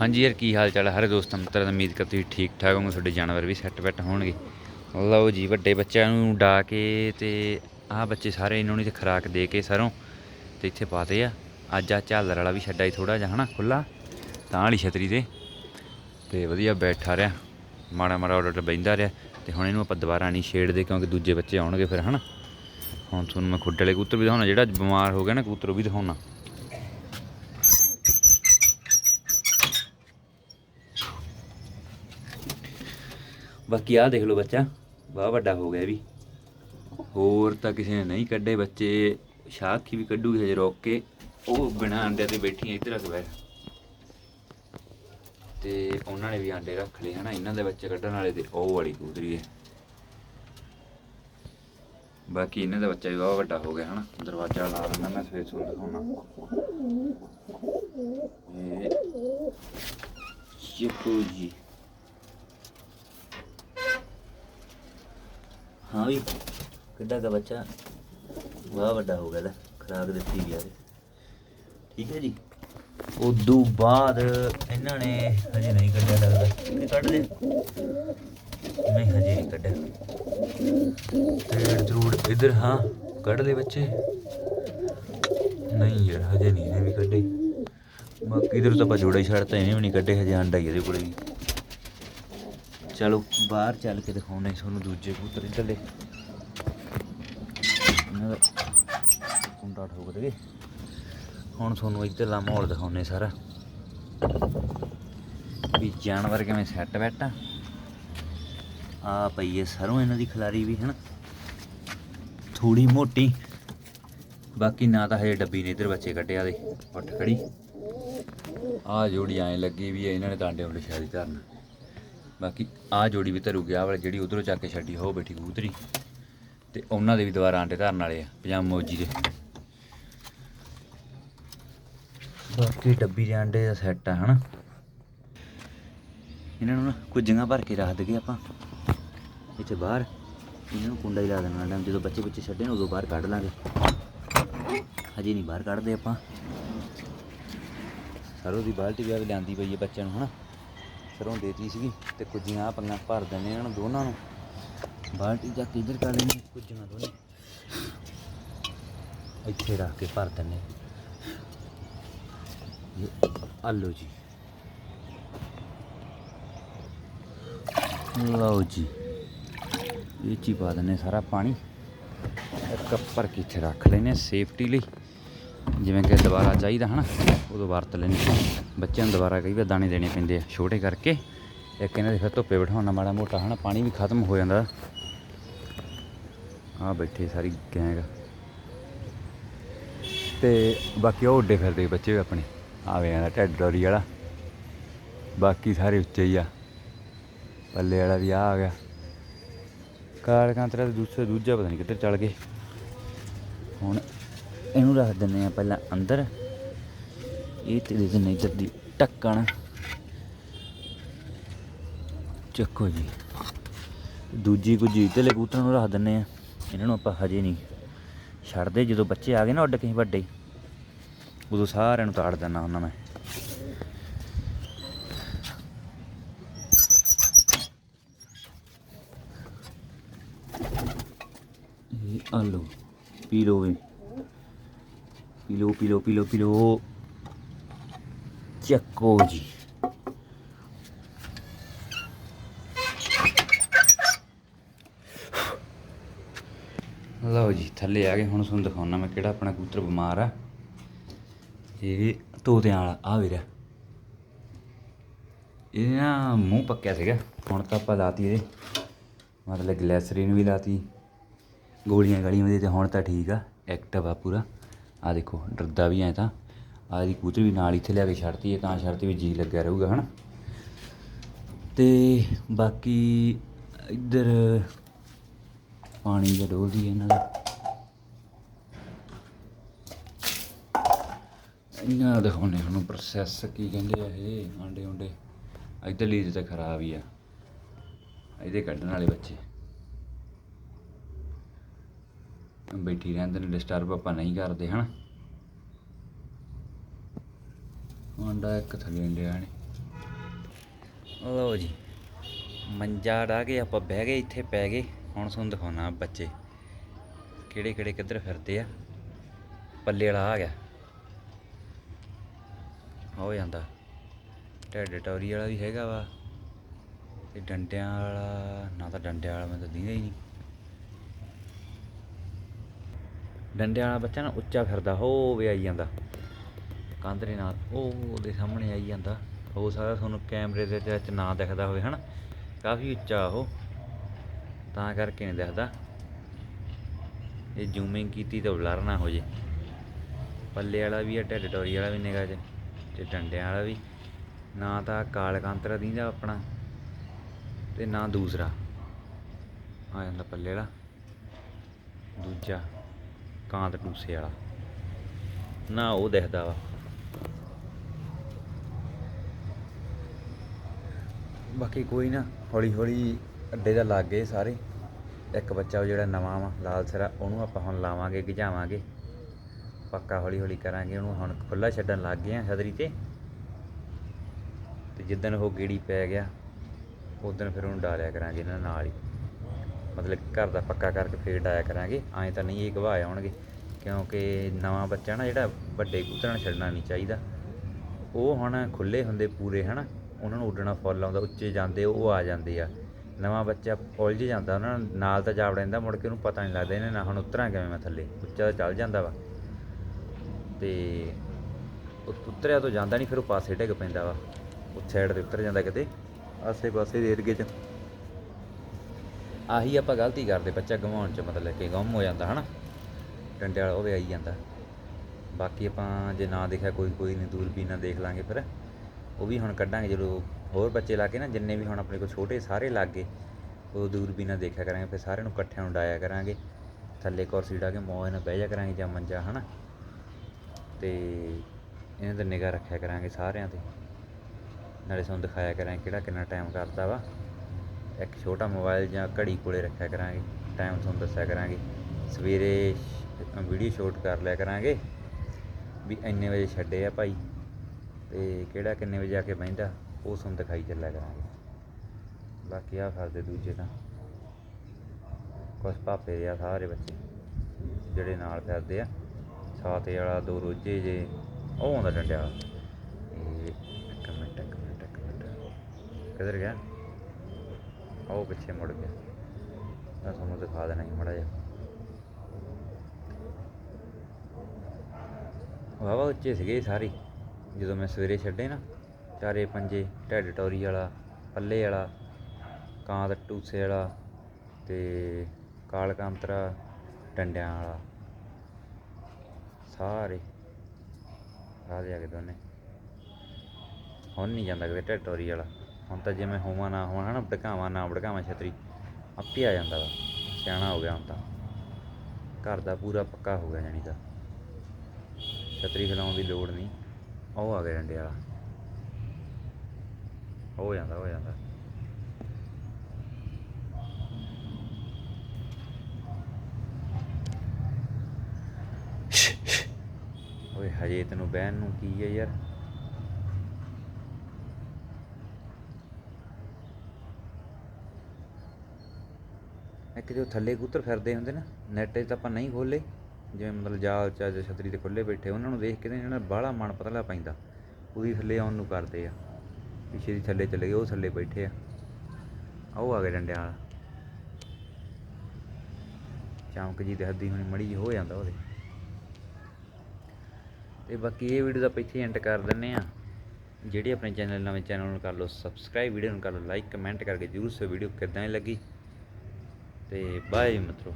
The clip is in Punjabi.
ਹਾਂਜੀ ਯਾਰ, ਕੀ ਹਾਲ ਚਾਲ ਹੈ ਹਰੇ ਦੋਸਤਾਂ ਮਿੱਤਰਾਂ ਦਾ ਉਮੀਦ ਕਰ ਤੁਸੀਂ ਠੀਕ ਠਾਕ ਹੋਗੇ ਤੁਹਾਡੇ ਜਾਨਵਰ ਵੀ ਸੈੱਟ ਬੈੱਟ ਹੋਣਗੇ। ਲਓ ਜੀ, ਵੱਡੇ ਬੱਚਿਆਂ ਨੂੰ ਡਾ ਕੇ ਤੇ ਆਹ ਬੱਚੇ ਸਾਰੇ ਇਹਨਾਂ ਨੂੰ ਤੇ ਖੁਰਾਕ ਦੇ ਕੇ ਸਰੋਂ ਤੇ ਇੱਥੇ ਪਾਤੇ ਆ। ਅੱਜ ਆ ਝਾਲਰ ਵਾਲਾ ਵੀ ਛੱਡਾ ਹੀ ਥੋੜਾ ਜਿਹਾ, ਹਨਾ ਖੁੱਲਾ ਤਾਂ ਵਾਲੀ ਛਤਰੀ ਤੇ। ਤੇ ਵਧੀਆ ਬੈਠਾ ਰਿਹਾ। ਮਾੜਾ ਮਾੜਾ ਆਰਡਰ ਬੈਂਦਾ ਰਿਹਾ। ਤੇ ਹੁਣ ਇਹਨੂੰ ਆਪਾਂ ਦੁਬਾਰਾ ਨਹੀਂ ਛੇੜਦੇ ਕਿਉਂਕਿ ਦੂਜੇ ਬੱਚੇ ਆਉਣਗੇ ਫਿਰ, ਹਨਾ? ਹੁਣ ਤੁਹਾਨੂੰ ਮੈਂ ਖੁੱਡ ਵਾਲੇ ਕਬੂਤਰ ਵੀ ਦਿਖਾਉਣਾ, ਜਿਹੜਾ ਬਿਮਾਰ ਹੋ ਗਿਆ ਨਾ, ਕਬੂਤਰ ਉਹ ਵੀ ਦਿਖਾਉਣਾ। ਬਾਕੀ ਆਹ ਦੇਖ ਲਓ ਬੱਚਾ ਬਹੁਤ ਵੱਡਾ ਹੋ ਗਿਆ ਵੀ। ਹੋਰ ਤਾਂ ਕਿਸੇ ਨੇ ਨਹੀਂ ਕੱਢੇ ਬੱਚੇ, ਸ਼ਾਖੀ ਵੀ ਕੱਢੂਗੀ ਹਜੇ ਰੋਕ ਕੇ। ਉਹ ਬਿਨਾਂ ਅੰਡਿਆਂ ਤੇ ਬੈਠੀਆਂ ਇੱਧਰ ਆ ਬੈਠ। ਤੇ ਉਹਨਾਂ ਨੇ ਵੀ ਆਂਡੇ ਰੱਖ ਲਏ ਹਨਾ, ਇਹਨਾਂ ਦੇ ਬੱਚੇ ਕੱਢਣ ਵਾਲੇ ਤੇ ਉਹ ਵਾਲੀ ਕੂਦਰੀ ਹੈ। ਬਾਕੀ ਇਹਨਾਂ ਦਾ ਬੱਚਾ ਵੀ ਬਹੁਤ ਵੱਡਾ ਹੋ ਗਿਆ ਹਨਾ, ਦਰਵਾਜ਼ਾ ਲਾ ਦਿੰਦਾ ਮੈਂ ਸਵੇਰ ਸਵੇਰ ਦਿਖਾਉਣਾ। ਇਹ ਚਿਕੂ ਜੀ। ਹਾਂ ਵੀ ਕਿੱਡਾ ਦਾ ਬੱਚਾ। ਵਾਹ, ਵੱਡਾ ਹੋ ਗਿਆ ਲੈ, ਖਰਾਕ ਦਿੱਤੀ ਗਿਆ ਠੀਕ ਹੈ ਜੀ। ਉਦੋਂ ਬਾਅਦ ਇਹਨਾਂ ਨੇ ਹਜੇ ਨਹੀਂ ਕੱਢਿਆ ਲੱਗਦਾ। ਕਿ ਕੱਢ ਲਿਆ? ਨਹੀਂ, ਹਜੇ ਨਹੀਂ ਕੱਢਿਆ। ਤੇ ਜ਼ਰੂਰ ਇਧਰ, ਹਾਂ, ਕੱਢ ਲਏ ਬੱਚੇ। ਨਹੀਂ ਯਾਰ, ਹਜੇ ਨਹੀਂ, ਇਹਨੇ ਵੀ ਕੱਢੇ। ਬਾਕੀ ਇਧਰ ਤਾਂ ਆਪਾਂ ਜੋੜਾ ਹੀ ਛੱਡਤਾ, ਇਹਨੇ ਵੀ ਨਹੀਂ ਕੱਢੇ, ਹਜੇ ਆਂਡਾ ਹੀ ਇਹਦੇ ਕੋਲੇ ਵੀ। ਚਲੋ, ਬਾਹਰ ਚੱਲ ਕੇ ਦਿਖਾਉਣੇ ਤੁਹਾਨੂੰ ਦੂਜੇ ਕਬੂਤਰ ਇੱਧਰਲੇ। ਇਹਨਾਂ ਦਾ ਕੁੰਡਾ ਠੋਕ ਦੇਗੇ ਹੁਣ ਤੁਹਾਨੂੰ ਇੱਧਰਲਾ ਮਾਹੌਲ ਦਿਖਾਉਣੇ ਸਾਰਾ। ਵੀ ਜਾਨਵਰ ਕਿਵੇਂ ਸੈੱਟ ਬੈਠਾ। ਆ ਆ ਪਈ ਹੈ ਸਰੋਂ ਇਹਨਾਂ ਦੀ ਖਿਲਾਰੀ ਵੀ, ਹਨ। ਥੋੜੀ ਮੋਟੀ। ਬਾਕੀ ਨਾ ਤਾਂ ਹਜੇ ਡੱਬੀ ਨੇ ਇਧਰ ਬੱਚੇ ਕੱਢਿਆ ਦੇ, ਉੱਠ ਖੜੀ। ਆ ਜੋੜੀ ਐਂ ਲੱਗੀ ਵੀ ਇਹਨਾਂ ਨੇ ਤਾਂ ਆਂਡੇ ਉੱਡੇ ਸ਼ਾਇਦ ਧਰਨ। ਬਾਕੀ ਆ ਜੋੜੀ ਵੀ ਧਰੂ ਗਿਆ ਵਾਲੀ ਜਿਹੜੀ ਉਧਰੋਂ ਚੱਕ ਕੇ ਛੱਡੀ ਹੋ ਬੈਠੀ ਕਬੂਤਰੀ। ਤੇ ਉਹਨਾਂ ਦੇ ਵੀ ਦੁਬਾਰਾ ਆਂਡੇ ਧਰਨ ਵਾਲੇ ਆ, ਪਜਾਮਾ ਮੋਜੀ ਦੇ। ਬਾਕੀ ਡੱਬੀ ਦੇ ਆਂਡੇ ਦਾ ਸੈੱਟ ਆ, ਹਨਾ? ਇਹਨਾਂ ਨੂੰ ਨਾ ਕੁਝ ਜਗ੍ਹਾ ਭਰ ਕੇ ਰੱਖ ਦਈਏ ਆਪਾਂ ਇੱਥੇ ਬਾਹਰ। ਇਹਨਾਂ ਨੂੰ ਕੁੰਡਾ ਹੀ ਲਾ ਦੇਣਾ ਟਾਈਮ ਜਦੋਂ ਬੱਚੇ ਬੱਚੇ ਛੱਡੇ ਉਦੋਂ ਬਾਹਰ ਕੱਢ ਲਾਂਗੇ। ਹਜੇ ਨਹੀਂ ਬਾਹਰ ਕੱਢਦੇ ਆਪਾਂ। ਸਰੋਂ ਦੀ ਬਾਲਟੀ ਵੀ ਆ ਲਿਆਂਦੀ ਪਈ ਹੈ ਬੱਚਿਆਂ ਨੂੰ, ਹਨਾ? ਸਰੋਂ ਦੇਤੀ ਸੀਗੀ ਤੇ ਕੁੱਜੀਆਂ ਆ ਪੰਗਾਂ ਭਰ ਦਿੰਦੇ ਇਹਨਾਂ ਦੋਨਾਂ ਨੂੰ। ਬਾਲਟੀ ਜਾ ਕੇ ਇੱਧਰ ਕਰ ਲੈਣੀ ਕੁੱਜੀਆਂ ਦੋਨੇ। ਇੱਥੇ ਰੱਖ ਕੇ ਭਰ ਦਿੰਦੇ ਆਲੋ ਜੀ। ਲਓ ਜੀ। ਇਹ ਚ ਪਾ ਦਿੰਦੇ ਸਾਰਾ ਪਾਣੀ। ਇੱਕ ਭਰ ਕੇ ਇੱਥੇ ਰੱਖ ਲੈਨੇ ਸੇਫਟੀ ਲਈ। ਜਿਵੇਂ ਕਿ ਦੁਬਾਰਾ ਚਾਹੀਦਾ, ਹਨਾ? ਉਦੋਂ ਵਰਤ ਲੈਣੇ ਬੱਚਿਆਂ ਨੂੰ ਦੁਬਾਰਾ ਕਈ ਵਾਰ ਦਾਣੇ ਦੇਣੇ ਪੈਂਦੇ ਆ, ਛੋਟੇ ਕਰਕੇ। ਇੱਕ ਇਹਨਾਂ ਦੇ ਫਿਰ ਧੁੱਪੇ ਬਿਠਾਉਣਾ ਮਾੜਾ ਮੋਟਾ, ਹਨਾ? ਪਾਣੀ ਵੀ ਖਤਮ ਹੋ ਜਾਂਦਾ। ਆ ਬੈਠੇ ਸਾਰੀ ਗੈਂਗ। ਤੇ ਬਾਕੀ ਉਹ ਉੱਡੇ ਫਿਰਦੇ ਬੱਚੇ ਵੀ ਆਪਣੇ। ਆਵੇ ਆਂਦਾ ਢੱਡ ਡੋਰੀ ਵਾਲਾ। ਬਾਕੀ ਸਾਰੇ ਉੱਚੇ ਹੀ ਆ। ਪੱਲੇ ਵਾਲਾ ਵੀ ਆ ਆ ਗਿਆ। ਕਾਰ ਕਾਂਤਰਾ ਤੇ ਦੂਸਰਾ, ਦੂਜਾ ਪਤਾ ਨਹੀਂ ਕਿੱਧਰ ਚੱਲ ਗਏ। ਹੁਣ ਇਹਨੂੰ ਰੱਖ ਦਿੰਦੇ ਆ ਪਹਿਲਾਂ ਅੰਦਰ। ਇਹ ਤੇ ਦੇ ਦਿੰਦੇ ਇੱਧਰ ਦੀ ਢੱਕਣ। ਚੱਕੋ ਜੀ। ਦੂਜੀ ਕੁਝ ਇੱਧਰਲੇ ਕਬੂਤਰਾਂ ਨੂੰ ਰੱਖ ਦਿੰਦੇ ਆ ਇਹਨਾਂ ਨੂੰ ਆਪਾਂ ਹਜੇ ਨਹੀਂ ਛੱਡਦੇ। ਜਦੋਂ ਬੱਚੇ ਆ ਗਏ ਨਾ ਉੱਡ ਕੇ ਵੱਡੇ। ਉਦੋਂ ਸਾਰਿਆਂ ਨੂੰ ਤਾੜ ਦਿੰਦਾ ਉਹਨਾਂ ਮੈਂ। ਇਹ ਆ ਪੀ ਲੋ ਵੀ। ਪੀ ਲਓ ਪੀ ਲਓ ਪੀ ਲਓ ਪੀ ਲਓ ਚੱਕੋ ਜੀ ਲਓ ਜੀ ਥੱਲੇ ਆ ਗਏ, ਹੁਣ ਤੁਹਾਨੂੰ ਦਿਖਾਉਣਾ ਮੈਂ ਕਿਹੜਾ ਆਪਣਾ ਕਬੂਤਰ ਬਿਮਾਰ ਆ। ਇਹ ਤੋਤਿਆਂ ਵਾਲਾ, ਆ ਵੀਰਾ। ਇਹ ਨਾ ਮੂੰਹ ਪੱਕਿਆ ਸੀਗਾ, ਹੁਣ ਤਾਂ ਆਪਾਂ ਲਾਤੀ ਇਹਦੇ। ਮਤਲਬ ਗਲੈਸਰੀਨ ਵੀ ਲਾਤੀ, ਗੋਲੀਆਂ ਗਾਲੀਆਂ ਵੀ ਤੇ ਹੁਣ ਤਾਂ ਠੀਕ ਆ ਐਕਟਿਵ ਆ ਪੂਰਾ। ਆ ਦੇਖੋ, ਡਰਦਾ ਵੀ ਐ ਤਾਂ। ਆ ਦੀ ਕਬੂਤਰ ਵੀ ਨਾਲ ਇੱਥੇ ਲਿਆ ਕੇ ਛੱਡਤੀ ਹੈ, ਤਾਂ ਛੱਡਤੀ ਵੀ ਜੀ ਲੱਗਿਆ ਰਹੂਗਾ, ਹਨਾ? ਤੇ ਬਾਕੀ ਇੱਧਰ ਪਾਣੀ ਜਿਹਾ ਡੋਲਦੀ ਹੈ ਇਹਨਾਂ ਦਾ। ਇਹਨਾਂ ਦਾ ਦਿਖਾਉਣੇ ਤੁਹਾਨੂੰ ਪ੍ਰੋਸੈਸ ਕੀ ਕਹਿੰਦੇ ਆ ਇਹ? ਆਂਡੇ ਉਂਡੇ ਇੱਧਰ ਲੀਜ ਤਾਂ ਖਰਾਬ ਹੀ ਆ। ਇਹਦੇ ਕੱਢਣ ਵਾਲੇ ਬੱਚੇ। ਬੈਠੀ ਰਹਿੰਦੇ ਨੇ ਡਿਸਟਰਬ ਆਪਾਂ ਨਹੀਂ ਕਰਦੇ, ਹਨਾ? ਆਂਡਾ ਇੱਕ ਥੱਲੇ ਇੰਡਿਆ ਨੇ। ਲਓ ਜੀ ਮੰਜਾ ਡਾ ਕੇ ਆਪਾਂ ਬਹਿ ਗਏ, ਇੱਥੇ ਪੈ ਗਏ। ਹੁਣ ਤੁਹਾਨੂੰ ਦਿਖਾਉਣਾ ਬੱਚੇ, ਕਿਹੜੇ ਕਿਹੜੇ ਕਿੱਧਰ ਫਿਰਦੇ ਆ। ਪੱਲੇ ਵਾਲਾ ਆ ਗਿਆ। ਹੋ ਜਾਂਦਾ। ਢਿੱਡ ਟੌਰੀ ਵਾਲਾ ਵੀ ਹੈਗਾ ਵਾ, ਤੇ ਡੰਡਿਆਂ ਵਾਲਾ, ਨਾ ਤਾਂ ਡੰਡਿਆਂ ਵਾਲਾ ਮੈਨੂੰ ਤਾਂ ਦਿਖਦਾ ਹੀ ਨਹੀਂ। ਡੰਡਿਆਂ ਵਾਲਾ ਬੱਚਾ ਨਾ ਉੱਚਾ ਫਿਰਦਾ, ਹੋ ਵੀ ਆਈ ਜਾਂਦਾ। ਕੰਧ ਦੇ ਨਾਲ ਉਹ ਉਹਦੇ ਸਾਹਮਣੇ ਆਈ ਜਾਂਦਾ। ਹੋ ਸਕਦਾ ਤੁਹਾਨੂੰ ਕੈਮਰੇ ਦੇ ਵਿੱਚ ਨਾ ਦਿਖਦਾ ਹੋਵੇ, ਹਨਾ? ਕਾਫੀ ਉੱਚਾ ਉਹ। ਤਾਂ ਕਰਕੇ ਨਹੀਂ ਦਿਖਦਾ। ਇਹ ਜ਼ੂਮਿੰਗ ਕੀਤੀ ਤਾਂ ਬਲਰ ਨਾ ਹੋ ਜੇ ਪੱਲੇ ਵਾਲਾ ਵੀ ਹੈ ਢਿੱਡ ਵਾਲਾ ਵੀ ਨਿਗਾਹ 'ਚ, ਤੇ ਡੰਡਿਆਂ ਵਾਲਾ ਵੀ। ਨਾ ਤਾਂ ਕਾਲ ਕਾਂਤਰਾ ਦੀਂਦਾ ਆਪਣਾ, ਤੇ ਨਾ ਦੂਸਰਾ। ਆ ਜਾਂਦਾ ਪੱਲੇ ਵਾਲਾ। ਦੂਜਾ। ਕਾਂਤ ਟੂਸੇ ਵਾਲਾ। ਨਾ ਉਹ ਦਿਖਦਾ ਵਾ। ਬਾਕੀ ਕੋਈ ਨਾ ਹੌਲੀ ਹੌਲੀ ਅੱਡੇ ਦਾ ਲੱਗ ਗਏ ਸਾਰੇ। ਇੱਕ ਬੱਚਾ ਉਹ ਜਿਹੜਾ ਨਵਾਂ ਵਾ, ਲਾਲ ਸਰਾ, ਉਹਨੂੰ ਆਪਾਂ ਹੁਣ ਲਾਵਾਂਗੇ ਗਿਜਾਵਾਂਗੇ ਪੱਕਾ ਹੌਲੀ ਹੌਲੀ ਕਰਾਂਗੇ, ਉਹਨੂੰ ਹੁਣ ਖੁੱਲਾ ਛੱਡਣ ਲੱਗ ਗਏ ਆ ਸਦਰੀ ਤੇ। ਤੇ ਜਿੱਦਣ ਉਹ ਗੇੜੀ ਪੈ ਗਿਆ, ਉਦੋਂ ਫਿਰ ਉਹਨੂੰ ਡਾਲਿਆ ਕਰਾਂਗੇ ਇਹਨਾਂ ਨਾਲ ਹੀ। ਮਤਲਬ ਘਰ ਦਾ ਪੱਕਾ ਕਰਕੇ ਫੇਰ ਡਾਇਆ ਕਰਾਂਗੇ। ਐਂ ਤਾਂ ਨਹੀਂ ਇਹ ਗਵਾ ਆਉਣਗੇ, ਕਿਉਂਕਿ ਨਵਾਂ ਬੱਚਾ ਨਾ ਜਿਹੜਾ ਵੱਡੇ ਕਬੂਤਰਾਂ ਨੂੰ ਛੱਡਣਾ ਨਹੀਂ ਚਾਹੀਦਾ। ਉਹ ਹੁਣ ਖੁੱਲੇ ਹੁੰਦੇ ਪੂਰੇ, ਹਨਾ? ਉਹਨਾਂ ਨੂੰ ਉੱਡਣਾ ਫੁੱਲ ਆਉਂਦਾ, ਉੱਚੇ ਜਾਂਦੇ, ਉਹ ਆ ਜਾਂਦੇ ਆ। ਨਵਾਂ ਬੱਚਾ ਉਲਝ ਜਾਂਦਾ, ਉਹਨਾਂ ਨਾਲ- ਤਾਂ ਜਾ ਵੜਦਾ ਮੁੜ ਕੇ ਉਹਨੂੰ ਪਤਾ ਨਹੀਂ ਲੱਗਦਾ ਇਹਨੇ ਨਾ ਹੁਣ ਉਤਰਾਂ ਕਿਵੇਂ ਮੈਂ ਥੱਲੇ। ਉੱਚਾ ਤਾਂ ਚੱਲ ਜਾਂਦਾ ਵਾ। ਤੇ ਉਹ ਉਤਰਿਆ ਤੋਂ ਜਾਂਦਾ ਨਹੀਂ, ਫਿਰ ਉਹ ਪਾਸੇ ਡਿੱਗ ਪੈਂਦਾ ਵਾ। ਉਹ ਸਾਈਡ ਤੇ ਉਤਰ ਜਾਂਦਾ ਕਿਤੇ ਆਸੇ ਪਾਸੇ ਦੇ ਏਰੀਏ 'ਚ। ਆਹੀ ਆਪਾਂ ਗਲਤੀ ਕਰਦੇ, ਬੱਚਾ ਗਵਾਉਣ 'ਚ ਮਤਲਬ ਕਿ ਗਮ ਹੋ ਜਾਂਦਾ, ਹਨਾ? ਡੰਡੇ ਵਾਲਾ ਉਹ ਵੀ ਆਈ ਜਾਂਦਾ। ਬਾਕੀ ਆਪਾਂ ਜੇ ਨਾ ਦੇਖਿਆ ਕੋਈ ਕੋਈ ਨਹੀਂ ਦੂਰਬੀਨ ਨਾਲ ਦੇਖ ਲਾਂਗੇ ਫਿਰ। ਉਹ ਵੀ ਹੁਣ ਕੱਢਾਂਗੇ, ਜਦੋਂ ਹੋਰ ਬੱਚੇ ਲਾ ਕੇ ਨਾ, ਜਿੰਨੇ ਵੀ ਹੁਣ ਆਪਣੇ ਕੋਲ ਛੋਟੇ ਸਾਰੇ ਲੱਗ ਗਏ, ਉਹ ਦੂਰਬੀਨ ਨਾਲ ਦੇਖਿਆ ਕਰਾਂਗੇ, ਫਿਰ ਸਾਰਿਆਂ ਨੂੰ ਇਕੱਠਿਆਂ ਉਡਾਇਆ ਕਰਾਂਗੇ। ਥੱਲੇ ਕੁਰਸੀ ਢਾ ਕੇ ਮੌਜ ਨਾਲ ਬਹਿ ਜਾ ਕਰਾਂਗੇ ਜਾਂ ਮੰਜਾ, ਹਨਾ? ਤੇ ਇਹਨਾਂ ਤੇ ਨਿਗਾਹ ਰੱਖਿਆ ਕਰਾਂਗੇ ਸਾਰਿਆਂ ਤੇ। ਨਾਲੇ ਸਾਨੂੰ ਦਿਖਾਇਆ ਕਰਾਂਗੇ ਕਿਹੜਾ ਕਿੰਨਾ ਟਾਈਮ ਕਰਦਾ ਵਾ। ਇੱਕ ਛੋਟਾ ਮੋਬਾਈਲ ਜਾਂ ਘੜੀ ਕੋਲੇ ਰੱਖਿਆ ਕਰਾਂਗੇ ਟਾਈਮ ਤੁਹਾਨੂੰ ਦੱਸਿਆ ਕਰਾਂਗੇ। ਸਵੇਰੇ ਵੀਡੀਓ ਸ਼ੂਟ ਕਰ ਲਿਆ ਕਰਾਂਗੇ ਵੀ ਇੰਨੇ ਵਜੇ ਛੱਡੇ ਆ ਭਾਈ ਤੇ ਕਿਹੜਾ ਕਿੰਨੇ ਵਜੇ ਆ ਕੇ ਬਹਿੰਦਾ, ਉਹ ਤੁਹਾਨੂੰ ਦਿਖਾਈ ਚੱਲਿਆ ਕਰਾਂਗੇ। ਬਾਕੀ ਆ ਫਿਰਦੇ ਦੂਜੇ ਤਾਂ। ਕੁਛ ਭਾਪੇ ਦੇ ਆ ਸਾਰੇ ਬੱਚੇ, ਜਿਹੜੇ ਨਾਲ ਫਿਰਦੇ ਆ। ਸਾਤੇ ਵਾਲਾ, ਦੋ ਰੋਜੇ ਜੇ, ਉਹ ਆਉਂਦਾ ਡੰਡਿਆ ਇਹ ਇੱਕ ਮਿੰਟ ਇੱਕ ਮਿੰਟ ਇੱਕ ਮਿੰਟ। ਕਿਧਰ ਗਿਆ? ਉਹ ਪਿੱਛੇ ਮੁੜ ਗਿਆ। ਮੈਂ ਤੁਹਾਨੂੰ ਦਿਖਾ ਦੇਣਾ ਹੀ ਮੜਾ ਜਿਹਾ। ਵਾਵਾ ਉੱਚੇ ਸੀਗੇ ਸਾਰੇ। ਜਦੋਂ ਮੈਂ ਸਵੇਰੇ ਛੱਡੇ ਨਾ, ਚਾਰੇ ਪੰਜੇ, ਢਿੱਡ ਟੋਰੀ ਵਾਲਾ, ਪੱਲੇ ਵਾਲਾ ਕਾਂਤ ਟੂਸੇ ਵਾਲਾ ਤੇ ਕਾਲ ਕਾਂਤਰਾ, ਡੰਡਿਆਂ ਵਾਲਾ। ਸਾਰੇ। ਆ ਦੇ ਆ ਕੇ ਦੋਨੇ। ਹੁਣ ਨਹੀਂ ਜਾਂਦਾ ਕਿਤੇ ਢਿੱਡ ਟੋਰੀ ਵਾਲਾ। ਹੁਣ ਤਾਂ ਜਿਵੇਂ ਹੋਵਾਂ ਨਾ ਹੋਵਾਂ, ਹਨਾ, ਭੜਕਾਵਾਂ ਨਾ ਭੜਕਾਵਾਂ ਛਤਰੀ, ਆਪੇ ਆ ਜਾਂਦਾ ਵਾ। ਸਿਆਣਾ ਹੋ ਗਿਆ ਹੁਣ ਤਾਂ। ਘਰ ਦਾ ਪੂਰਾ ਪੱਕਾ ਹੋ ਗਿਆ ਜਾਣੀ ਦਾ ਛਤਰੀ ਖਿਲਾਉਣ ਦੀ ਲੋੜ ਨਹੀਂ। ਉਹ ਆ ਗਿਆ ਡੰਡੇ ਵਾਲਾ। ਹੋ ਜਾਂਦਾ ਹੋ ਜਾਂਦਾ। ਓਏ, ਹਜੇ ਤੈਨੂੰ ਬਹਿਣ ਨੂੰ ਕੀ ਹੈ ਯਾਰ? ਇੱਕ ਜੋ ਥੱਲੇ ਕਬੂਤਰ ਫਿਰਦੇ ਹੁੰਦੇ ਨਾ ਨੈਟ 'ਚ ਤਾਂ ਆਪਾਂ ਨਹੀਂ ਖੋਲੇ ਜਿਵੇਂ ਮਤਲਬ ਜਾਲ ਚ ਜਾਂ ਛਤਰੀ ਤੇ ਖੁੱਲੇ ਬੈਠੇ, ਉਹਨਾਂ ਨੂੰ ਦੇਖ ਕੇ ਨਾ ਜਿਹੜਾ ਬਾਹਲਾ ਮਨ ਪਤਲਾ ਪੈਂਦਾ। ਉਹਦੀ ਥੱਲੇ ਆਉਣ ਨੂੰ ਕਰਦੇ ਆ। ਪਿੱਛੇ ਦੀ ਥੱਲੇ ਚਲੇ ਗਏ, ਉਹ ਥੱਲੇ ਬੈਠੇ ਆ। ਆਹ ਉਹ ਆ ਗਏ ਡੰਡਿਆਂ ਵਾਲਾ। ਚਮਕ ਜੀ ਦਿਖਦੀ ਹੁਣੀ, ਮੜੀ ਜੀ ਹੋ ਜਾਂਦਾ ਉਹਦੇ। ਤੇ ਬਾਕੀ ਇਹ ਵੀਡੀਓ ਦਾ ਆਪਾਂ ਇੱਥੇ ਐਂਡ ਕਰ ਦਿੰਨੇ ਆ। ਜਿਹੜੇ ਆਪਣੇ ਚੈਨਲ ਨਵੇਂ ਚੈਨਲ ਨੂੰ ਕਰ ਲਓ ਸਬਸਕ੍ਰਾਈਬ ਵੀਡੀਓ ਨੂੰ ਕਰ ਲਓ ਲਾਈਕ ਕਮੈਂਟ ਕਰਕੇ ਜਰੂਰ ਸੋ ਵੀਡੀਓ ਕਿੱਦਾਂ ਦੀ ਲੱਗੀ। ਤੇ ਬਾਏ ਮਿੱਤਰੋ।